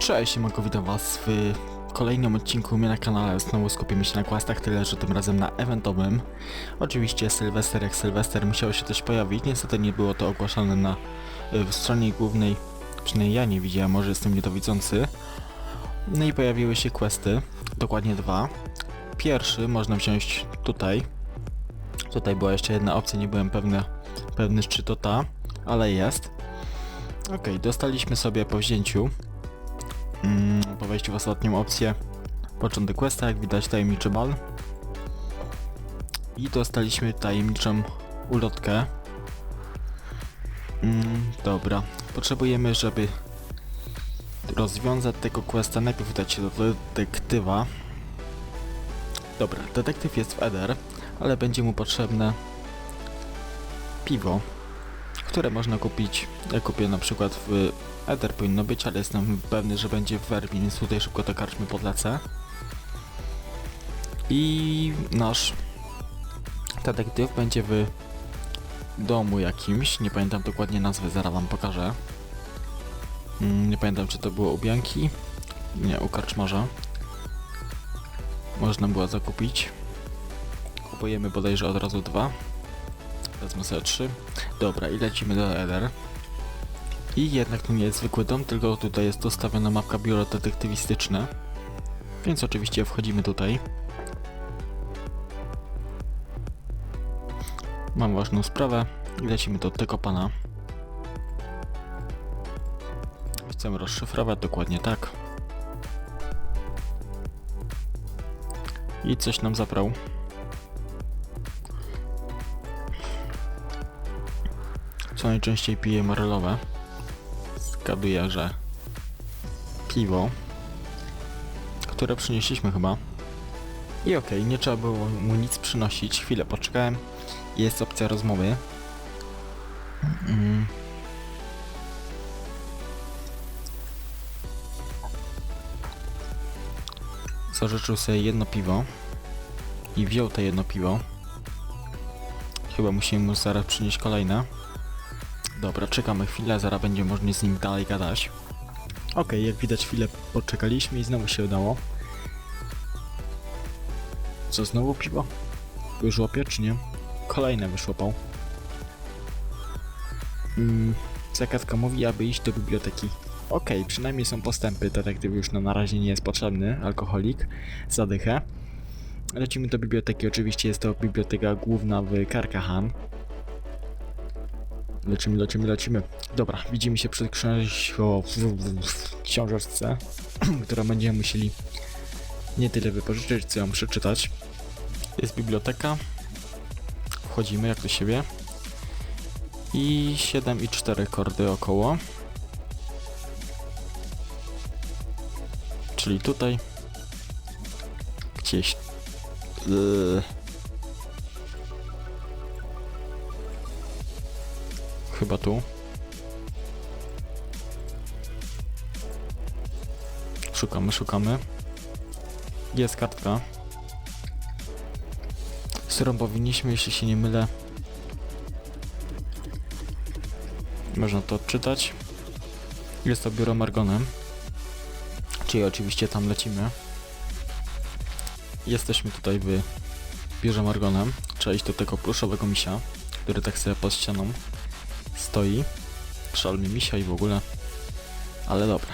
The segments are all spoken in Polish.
Cześć, siemanko, witam was w kolejnym odcinku mnie na kanale. Znowu skupimy się na questach, tyle że tym razem na eventowym. Oczywiście Sylwester jak Sylwester musiał się też pojawić, niestety nie było to ogłaszane na y, w stronie głównej, przynajmniej ja nie widziałem, może jestem niedowidzący. No i pojawiły się questy, dokładnie dwa. Pierwszy można wziąć tutaj. Tutaj była jeszcze jedna opcja, nie byłem pewny, pewny czy to ta, ale jest. Okej, dostaliśmy sobie po wzięciu mm, po wejściu w ostatnią opcję początek questa, jak widać tajemniczy bal. I dostaliśmy tajemniczą ulotkę. Mm, dobra, potrzebujemy żeby rozwiązać tego questa, najpierw udać się do detektywa. Dobra, detektyw jest w Eder ale będzie mu potrzebne piwo które można kupić, ja kupię na przykład w Ether powinno być, ale jestem pewny, że będzie w Werbie, więc tutaj szybko do karczmy podlecę. I nasz detektyw będzie w domu jakimś, nie pamiętam dokładnie nazwy, zaraz wam pokażę. Mm, Nie pamiętam, czy to było u Bianki. Nie, u karczmarza. Można było zakupić. Kupujemy bodajże od razu dwa. Wezmę sobie trzy. Dobra, i lecimy do Eder. I jednak to nie jest zwykły dom, tylko tutaj jest dostawiona mapka biuro detektywistyczne. Więc oczywiście wchodzimy tutaj. Mam ważną sprawę i lecimy do tego pana. Chcemy rozszyfrować dokładnie tak. I coś nam zabrał. Co najczęściej pije morelowe. Zgaduję, że piwo, które przynieśliśmy chyba. I okej, nie trzeba było mu nic przynosić. Chwilę poczekałem. Jest opcja rozmowy. Mm. Zażyczył sobie jedno piwo i wziął te jedno piwo. Chyba musimy mu zaraz przynieść kolejne. Dobra, czekamy chwilę, zaraz będzie można z nim dalej gadać. Okej, jak widać chwilę poczekaliśmy i znowu się udało. Co, znowu piwo? Już łapie, czy nie? Kolejne wyszłopał. Mm, zagadka mówi, aby iść do biblioteki. Okej, przynajmniej są postępy, detektyw już na, na razie nie jest potrzebny, alkoholik, zadychę. Lecimy do biblioteki, oczywiście jest to biblioteka główna w Karkahan. Lecimy, lecimy, lecimy. Dobra, widzimy się przy książ- w, w, w książeczce, którą będziemy musieli nie tyle wypożyczyć, co ją przeczytać. Jest biblioteka. Wchodzimy jak do siebie. I 7 i 4 kordy około. Czyli tutaj. Gdzieś. Yy. Chyba tu. Szukamy, szukamy. Jest kartka. Z którą powinniśmy, jeśli się nie mylę. Można to odczytać. Jest to biuro Margonem. Czyli oczywiście tam lecimy. Jesteśmy tutaj w biurze Margonem. Trzeba iść do tego pluszowego misia, który tak sobie pod ścianą stoi. Szal mi misia i w ogóle. Ale dobra.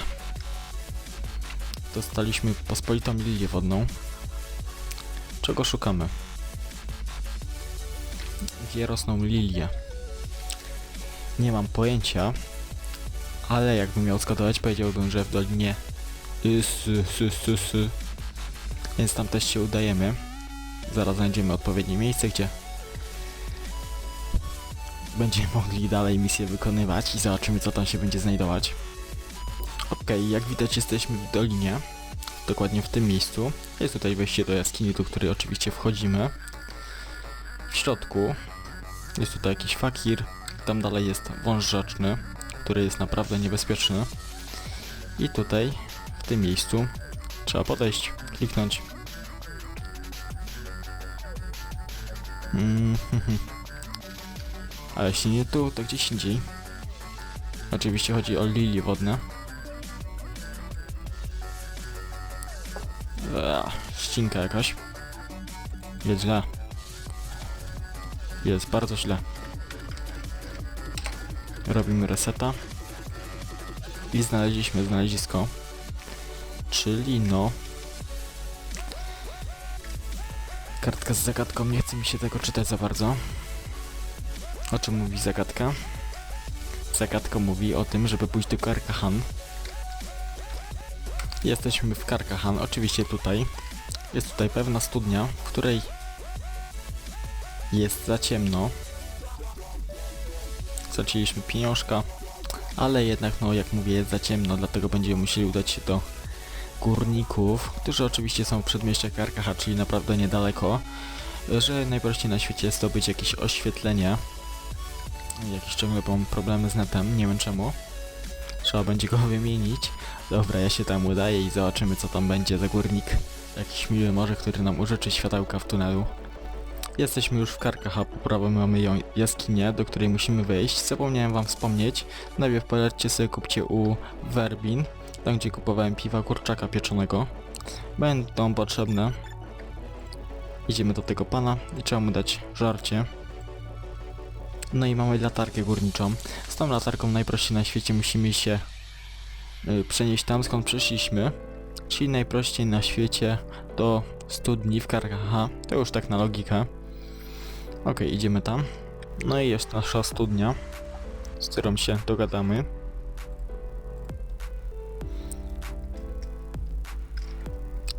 Dostaliśmy pospolitą lilię wodną. Czego szukamy? Gdzie rosną lilie? Nie mam pojęcia. Ale jakbym miał zgadywać, powiedziałbym, że w dolinie Ys, ys, ys, ys. Więc tam też się udajemy. Zaraz znajdziemy odpowiednie miejsce, gdzie będziemy mogli dalej misję wykonywać i zobaczymy co tam się będzie znajdować. Okej, jak widać jesteśmy w dolinie, dokładnie w tym miejscu. Jest tutaj wejście do jaskini, do której oczywiście wchodzimy. W środku jest tutaj jakiś fakir, tam dalej jest wąż rzeczny, który jest naprawdę niebezpieczny. I tutaj, w tym miejscu, trzeba podejść, kliknąć. Mm, A jeśli nie tu, to gdzieś indziej. Oczywiście chodzi o lilie wodne. Ea, ścinka jakaś. Jest źle. Jest bardzo źle. Robimy reseta. I znaleźliśmy znalezisko. Czyli no... Kartka z zagadką, nie chce mi się tego czytać za bardzo. O czym mówi zagadka? Zagadka mówi o tym, żeby pójść do Karkahan. Jesteśmy w Karkahan, oczywiście tutaj. Jest tutaj pewna studnia, w której jest za ciemno. Straciliśmy pieniążka, ale jednak, no jak mówię, jest za ciemno, dlatego będziemy musieli udać się do górników, którzy oczywiście są w przedmieściach Karkaha, czyli naprawdę niedaleko, że najprościej na świecie zdobyć jakieś oświetlenie. Jakieś ciągle mam problemy z netem, nie wiem czemu. Trzeba będzie go wymienić. Dobra, ja się tam udaję i zobaczymy co tam będzie za górnik. Jakiś miły może, który nam użyczy światełka w tunelu. Jesteśmy już w Karkacha, po prawej mamy ją jaskinię, do której musimy wejść. Zapomniałem wam wspomnieć, najpierw polećcie sobie kupcie u Werbin, tam gdzie kupowałem piwa kurczaka pieczonego. Będą potrzebne. Idziemy do tego pana i trzeba mu dać żarcie. No i mamy latarkę górniczą. Z tą latarką najprościej na świecie musimy się y, przenieść tam skąd przyszliśmy. Czyli najprościej na świecie do studni w Karkacha. To już tak na logikę. Ok, idziemy tam. No i jest nasza studnia, z którą się dogadamy.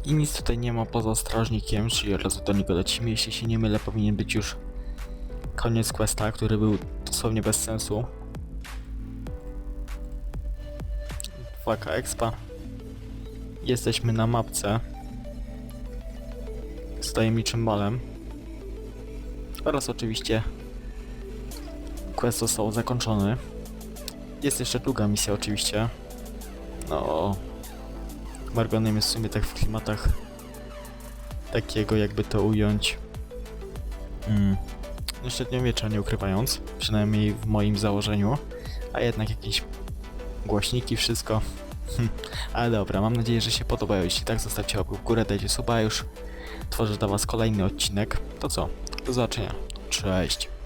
I nic tutaj nie ma poza strażnikiem, czyli od razu do niego lecimy. Jeśli się nie mylę, powinien być już koniec questa, który był dosłownie bez sensu. Faka expa. Jesteśmy na mapce z tajemniczym balem. Oraz oczywiście quest został zakończony. Jest jeszcze druga misja oczywiście. No... Margonem jest w sumie tak w klimatach takiego jakby to ująć mm, średniowiecza nie ukrywając, przynajmniej w moim założeniu, a jednak jakieś głośniki, wszystko. Hm, Ale dobra, mam nadzieję, że się podobają. Jeśli tak, zostawcie łapkę w górę, dajcie suba, już tworzę dla was kolejny odcinek. To co? Do zobaczenia. Cześć.